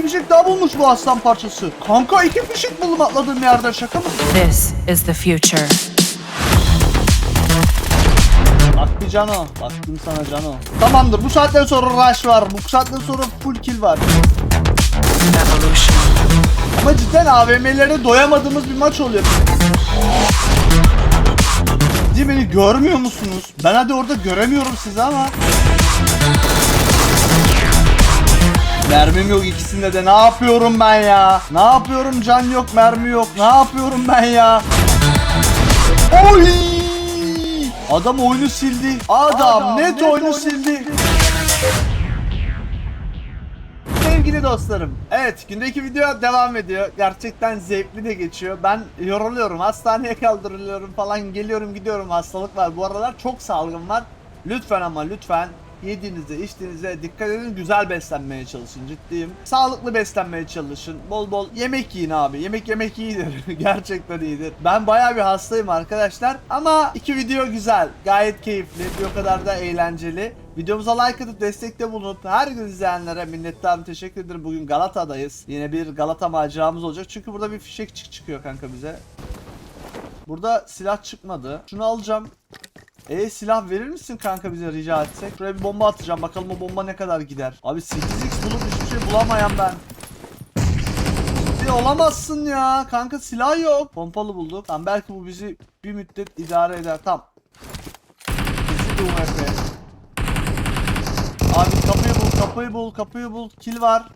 bir fişek daha bulmuş bu aslan parçası. Kanka iki fişek buldum atladığım yerden şaka mı? This is the future. Bak bir Cano. Baktım sana Cano. Tamamdır bu saatten sonra rush var. Bu saatten sonra full kill var. Evolution. Ama cidden AVM'lere doyamadığımız bir maç oluyor. Diye beni görmüyor musunuz? Ben hadi orada göremiyorum sizi ama. Mermim yok ikisinde de ne yapıyorum ben ya? Ne yapıyorum can yok mermi yok ne yapıyorum ben ya? Oy! Adam oyunu sildi. Adam, net, oyunu sildi. Sevgili dostlarım, evet gündeki video devam ediyor. Gerçekten zevkli de geçiyor. Ben yoruluyorum, hastaneye kaldırılıyorum falan, geliyorum gidiyorum hastalık var. Bu aralar çok salgın var. Lütfen ama lütfen yediğinize, içtiğinize dikkat edin. Güzel beslenmeye çalışın ciddiyim. Sağlıklı beslenmeye çalışın. Bol bol yemek yiyin abi. Yemek yemek iyidir. Gerçekten iyidir. Ben bayağı bir hastayım arkadaşlar. Ama iki video güzel. Gayet keyifli. Bir o kadar da eğlenceli. Videomuza like atıp destekte bulunup her gün izleyenlere minnettarım teşekkür ederim. Bugün Galata'dayız. Yine bir Galata maceramız olacak. Çünkü burada bir fişek çık çıkıyor kanka bize. Burada silah çıkmadı. Şunu alacağım. E silah verir misin kanka bize rica etsek? Şuraya bir bomba atacağım. Bakalım o bomba ne kadar gider. Abi 8x bulup hiçbir şey bulamayan ben. Ciddi olamazsın ya. Kanka silah yok. Pompalı bulduk. Tamam belki bu bizi bir müddet idare eder. Tamam. Kesin bir UMP. Abi kapıyı bul, kapıyı bul, kapıyı bul. Kill var.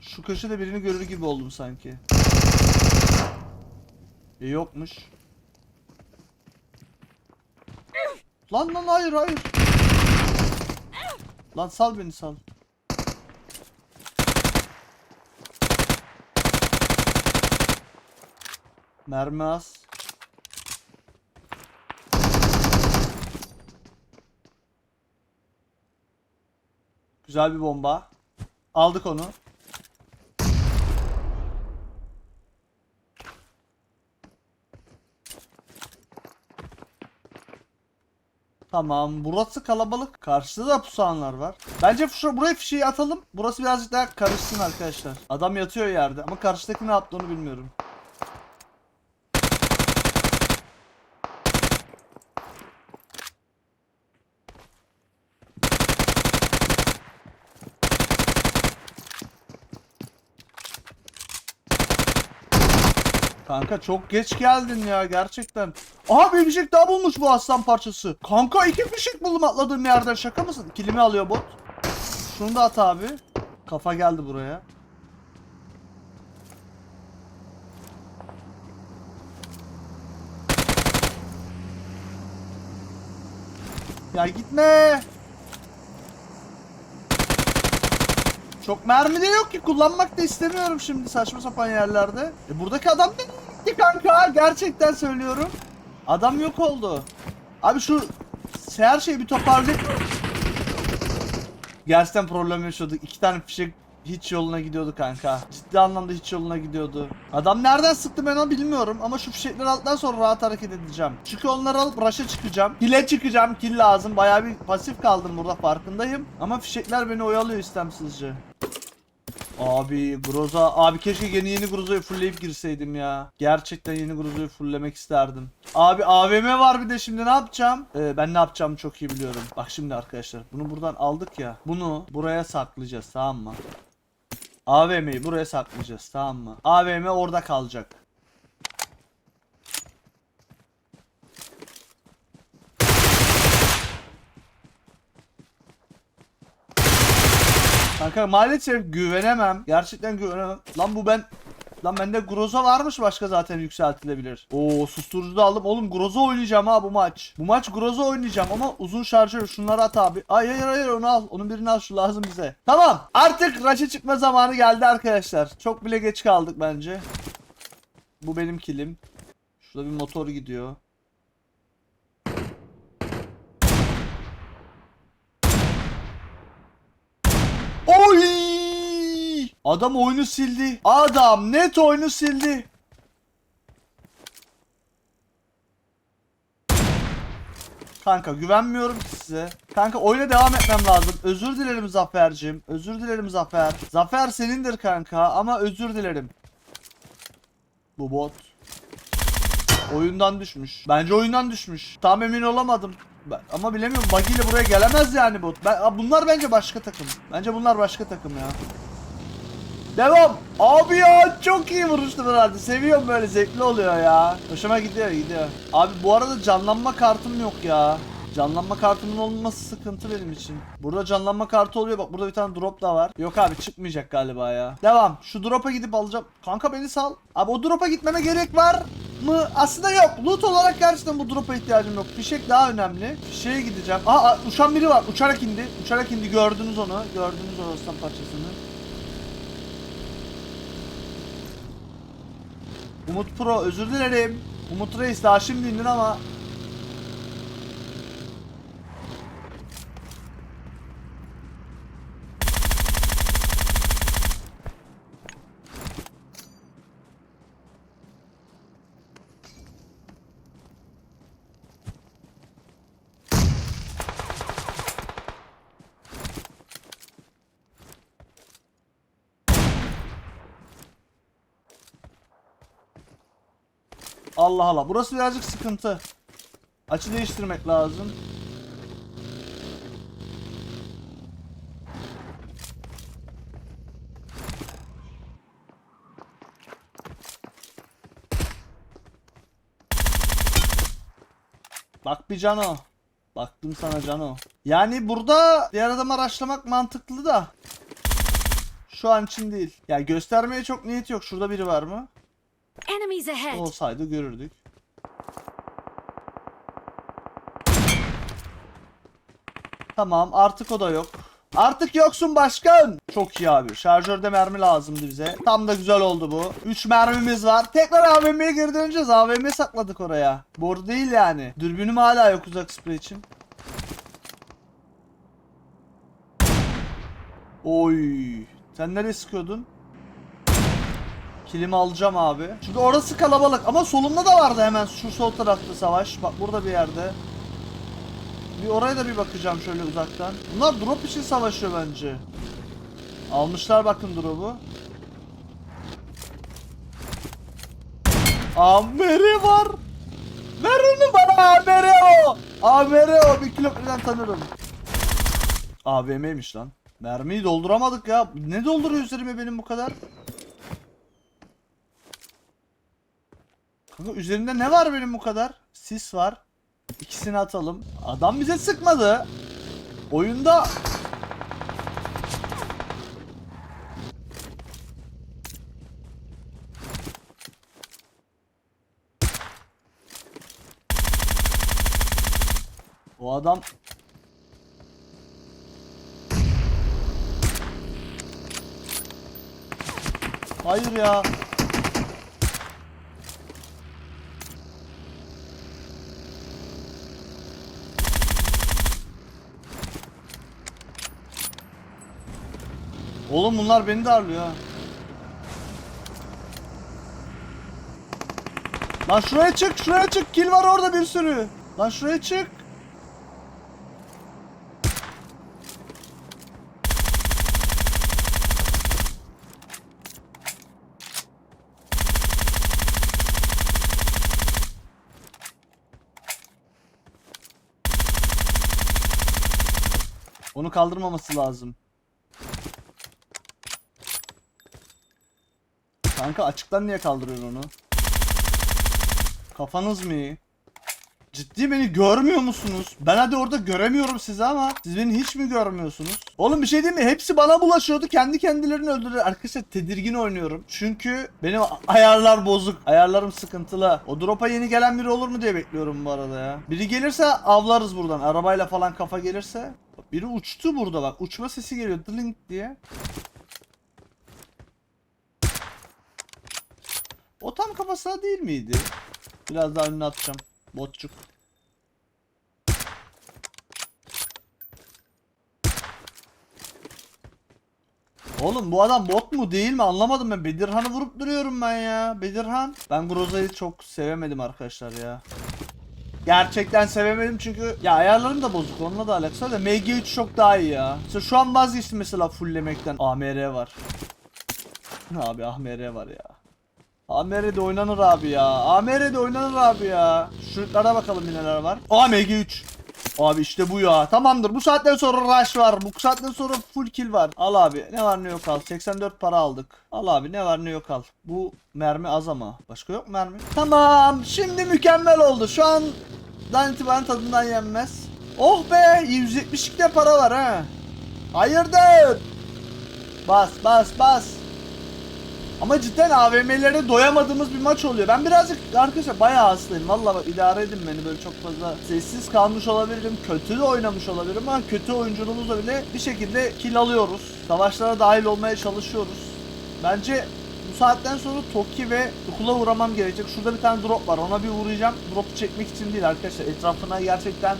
Şu köşede birini görür gibi oldum sanki. E yokmuş. Lan lan hayır hayır. Lan sal beni sal. Mermi az. Güzel bir bomba. Aldık onu. Tamam. Burası kalabalık. Karşıda da pusanlar var. Bence şu buraya fişeği atalım. Burası birazcık daha karışsın arkadaşlar. Adam yatıyor yerde ama karşıdaki ne yaptı onu bilmiyorum. Kanka çok geç geldin ya gerçekten. Aha bir fişek daha bulmuş bu aslan parçası. Kanka iki fişek buldum atladığım yerden şaka mısın? Kilimi alıyor bot. Şunu da at abi. Kafa geldi buraya. Ya gitme. Çok mermi de yok ki kullanmak da istemiyorum şimdi saçma sapan yerlerde. E buradaki adam ne gitti kanka? Gerçekten söylüyorum. Adam yok oldu. Abi şu her şeyi bir toparlayıp Gerçekten problem yaşıyorduk. İki tane fişek hiç yoluna gidiyordu kanka. Ciddi anlamda hiç yoluna gidiyordu. Adam nereden sıktı ben onu bilmiyorum ama şu fişekleri aldıktan sonra rahat hareket edeceğim. Çünkü onları alıp rush'a çıkacağım. Kill'e çıkacağım. Kill lazım. Bayağı bir pasif kaldım burada farkındayım. Ama fişekler beni oyalıyor istemsizce. Abi Groza abi keşke yeni yeni Groza'yı fullleyip girseydim ya. Gerçekten yeni Groza'yı fulllemek isterdim. Abi AVM var bir de şimdi ne yapacağım? Ee, ben ne yapacağımı çok iyi biliyorum. Bak şimdi arkadaşlar bunu buradan aldık ya. Bunu buraya saklayacağız tamam mı? AVM'yi buraya saklayacağız tamam mı? AVM orada kalacak. Kanka maalesef güvenemem. Gerçekten güvenemem. Lan bu ben... Lan bende Groza varmış başka zaten yükseltilebilir. Oo susturucu da aldım. Oğlum Groza oynayacağım ha bu maç. Bu maç Groza oynayacağım ama uzun şarjör şunları at abi. Ay hayır hayır onu al. Onun birini al şu lazım bize. Tamam. Artık raşa çıkma zamanı geldi arkadaşlar. Çok bile geç kaldık bence. Bu benim kilim. Şurada bir motor gidiyor. Oy! Adam oyunu sildi. Adam net oyunu sildi. Kanka güvenmiyorum size. Kanka oyuna devam etmem lazım. Özür dilerim Zafer'cim. Özür dilerim Zafer. Zafer senindir kanka ama özür dilerim. Bu bot. Oyundan düşmüş. Bence oyundan düşmüş. Tam emin olamadım. Ben- ama bilemiyorum. Buggy ile buraya gelemez yani bot. Ben, bunlar bence başka takım. Bence bunlar başka takım ya. Devam. Abi ya çok iyi vuruştu herhalde. Seviyorum böyle zevkli oluyor ya. Hoşuma gidiyor gidiyor. Abi bu arada canlanma kartım yok ya. Canlanma kartımın olmaması sıkıntı benim için. Burada canlanma kartı oluyor. Bak burada bir tane drop da var. Yok abi çıkmayacak galiba ya. Devam. Şu drop'a gidip alacağım. Kanka beni sal. Abi o drop'a gitmeme gerek var mı? Aslında yok. Loot olarak gerçekten bu drop'a ihtiyacım yok. Fişek daha önemli. Fişeğe gideceğim. Aa uçan biri var. Uçarak indi. Uçarak indi. Gördünüz onu. Gördünüz o aslan parçasını. Umut Pro özür dilerim. Umut Reis daha şimdi indin ama Allah Allah. Burası birazcık sıkıntı. Açı değiştirmek lazım. Bak bir Cano. Baktım sana Cano. Yani burada diğer adamı araştırmak mantıklı da. Şu an için değil. Ya göstermeye çok niyet yok. Şurada biri var mı? Olsaydı görürdük. Tamam artık o da yok. Artık yoksun başkan. Çok iyi abi. Şarjörde mermi lazımdı bize. Tam da güzel oldu bu. 3 mermimiz var. Tekrar AVM'ye geri döneceğiz. AVM sakladık oraya. Boru değil yani. Dürbünüm hala yok uzak sprey için. Oy. Sen nereye sıkıyordun? Kilimi alacağım abi. Çünkü orası kalabalık ama solumda da vardı hemen şu sol tarafta savaş. Bak burada bir yerde. Bir oraya da bir bakacağım şöyle uzaktan. Bunlar drop için savaşıyor bence. Almışlar bakın drop'u. Ameri var. Ver onu bana Ameri o. Ameri o. Bir kilometreden tanırım. AVM'ymiş lan. Mermiyi dolduramadık ya. Ne dolduruyor üzerime benim bu kadar? Kanka üzerinde ne var benim bu kadar? Sis var. İkisini atalım. Adam bize sıkmadı. Oyunda O adam Hayır ya. Oğlum bunlar beni darlıyor ha. Lan şuraya çık, şuraya çık. Kill var orada bir sürü. Lan şuraya çık. Onu kaldırmaması lazım. Kanka açıktan niye kaldırıyorsun onu? Kafanız mı iyi? Ciddi beni görmüyor musunuz? Ben hadi orada göremiyorum sizi ama siz beni hiç mi görmüyorsunuz? Oğlum bir şey değil mi? Hepsi bana bulaşıyordu. Kendi kendilerini öldürüyor. Arkadaşlar tedirgin oynuyorum. Çünkü benim ayarlar bozuk. Ayarlarım sıkıntılı. O drop'a yeni gelen biri olur mu diye bekliyorum bu arada ya. Biri gelirse avlarız buradan. Arabayla falan kafa gelirse. Biri uçtu burada bak. Uçma sesi geliyor. Dlink diye. Kafasına değil miydi? Biraz daha önüne atacağım. Botçuk. Oğlum bu adam bot mu değil mi anlamadım ben. Bedirhan'ı vurup duruyorum ben ya. Bedirhan. Ben Groza'yı çok sevemedim arkadaşlar ya. Gerçekten sevemedim çünkü ya ayarlarım da bozuk onunla da alakası da MG3 çok daha iyi ya. Mesela şu an vazgeçtim mesela fulllemekten. AMR var. Abi AMR var ya. AMR'de oynanır abi ya. AMR'de oynanır abi ya. Şuraya bakalım neler var. Aa MG3. Abi işte bu ya. Tamamdır. Bu saatten sonra rush var. Bu saatten sonra full kill var. Al abi. Ne var ne yok al. 84 para aldık. Al abi ne var ne yok al. Bu mermi az ama. Başka yok mermi? Tamam. Şimdi mükemmel oldu. Şu andan itibaren tadından yenmez. Oh be. 172 de para var ha. Hayırdır? Bas bas bas. Ama cidden AVM'lere doyamadığımız bir maç oluyor. Ben birazcık arkadaşlar bayağı hastayım. Valla idare edin beni böyle çok fazla sessiz kalmış olabilirim. Kötü de oynamış olabilirim ama kötü oyunculuğumuzla bile bir şekilde kill alıyoruz. Savaşlara dahil olmaya çalışıyoruz. Bence bu saatten sonra Toki ve Ukula uğramam gerekecek. Şurada bir tane drop var. Ona bir uğrayacağım. Drop'u çekmek için değil arkadaşlar. Etrafına gerçekten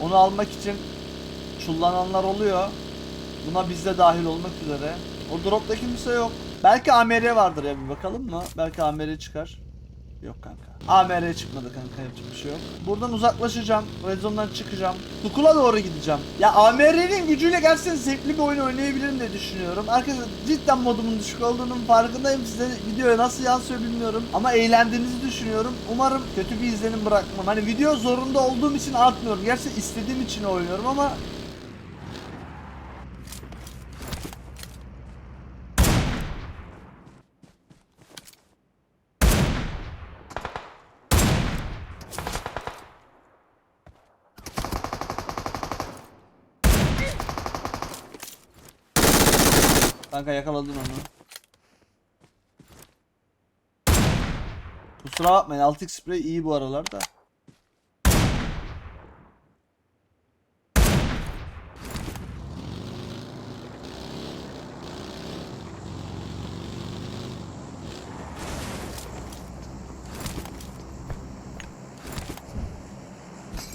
onu almak için çullananlar oluyor. Buna biz de dahil olmak üzere. O dropta kimse yok. Belki AMR vardır ya bir bakalım mı? Belki AMR çıkar. Yok kanka. AMR çıkmadı kanka yapacak bir şey yok. Buradan uzaklaşacağım. Red Zone'dan çıkacağım. Tukula doğru gideceğim. Ya AMR'nin gücüyle gerçekten zevkli bir oyun oynayabilirim diye düşünüyorum. Arkadaşlar cidden modumun düşük olduğunun farkındayım. Size videoya nasıl yansıyor bilmiyorum. Ama eğlendiğinizi düşünüyorum. Umarım kötü bir izlenim bırakmam. Hani video zorunda olduğum için atmıyorum. Gerçekten istediğim için oynuyorum ama Kanka yakaladın onu. Kusura bakmayın 6x spray iyi bu aralar da.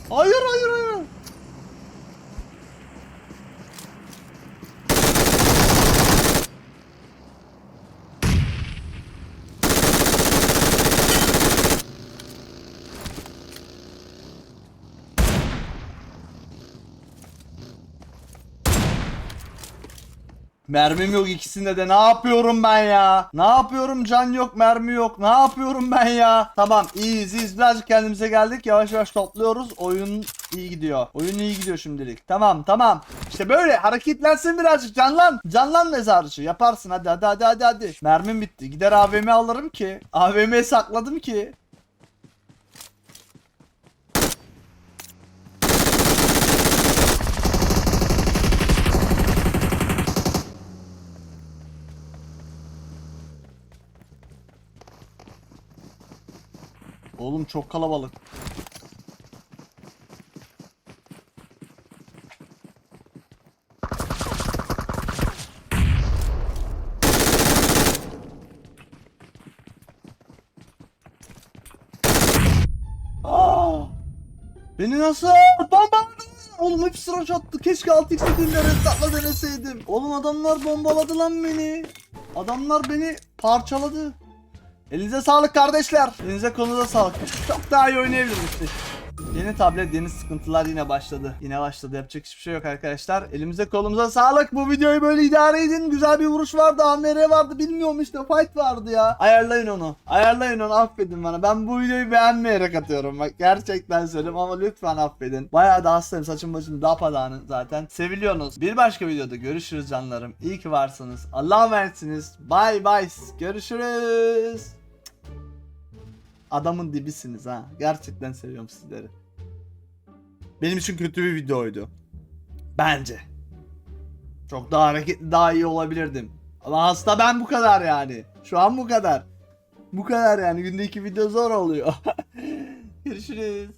Hayır hayır hayır. Mermim yok ikisinde de ne yapıyorum ben ya? Ne yapıyorum can yok mermi yok ne yapıyorum ben ya? Tamam iyiyiz iyiyiz birazcık kendimize geldik yavaş yavaş topluyoruz oyun iyi gidiyor. Oyun iyi gidiyor şimdilik tamam tamam. İşte böyle hareketlensin birazcık canlan. Canlan mezarcı yaparsın hadi hadi hadi hadi hadi. Mermim bitti gider AVM alırım ki. AVM'ye sakladım ki. Oğlum çok kalabalık. Beni nasıl bombaladı? Oğlum hepsi rush attı. Keşke 6x dediğimde restatla deneseydim. Oğlum adamlar bombaladı lan beni. Adamlar beni parçaladı. Elinize sağlık kardeşler. Elinize konuda sağlık. Çok daha iyi oynayabilirmiştik. Yeni tablet, yeni sıkıntılar yine başladı. Yine başladı. Yapacak hiçbir şey yok arkadaşlar. Elimize kolumuza sağlık. Bu videoyu böyle idare edin. Güzel bir vuruş vardı. AMR vardı. Bilmiyorum işte. Fight vardı ya. Ayarlayın onu. Ayarlayın onu. Affedin bana. Ben bu videoyu beğenmeyerek atıyorum. Bak gerçekten söylüyorum ama lütfen affedin. Bayağı da hastayım. Saçım başım dapadağınık zaten. Seviliyorsunuz. Bir başka videoda görüşürüz canlarım. İyi ki varsınız. Allah'a emanetsiniz. Bye bye. Görüşürüz. Adamın dibisiniz ha. Gerçekten seviyorum sizleri. Benim için kötü bir videoydu. Bence. Çok daha hareketli, daha iyi olabilirdim. Ama hasta ben bu kadar yani. Şu an bu kadar. Bu kadar yani. Günde iki video zor oluyor. Görüşürüz.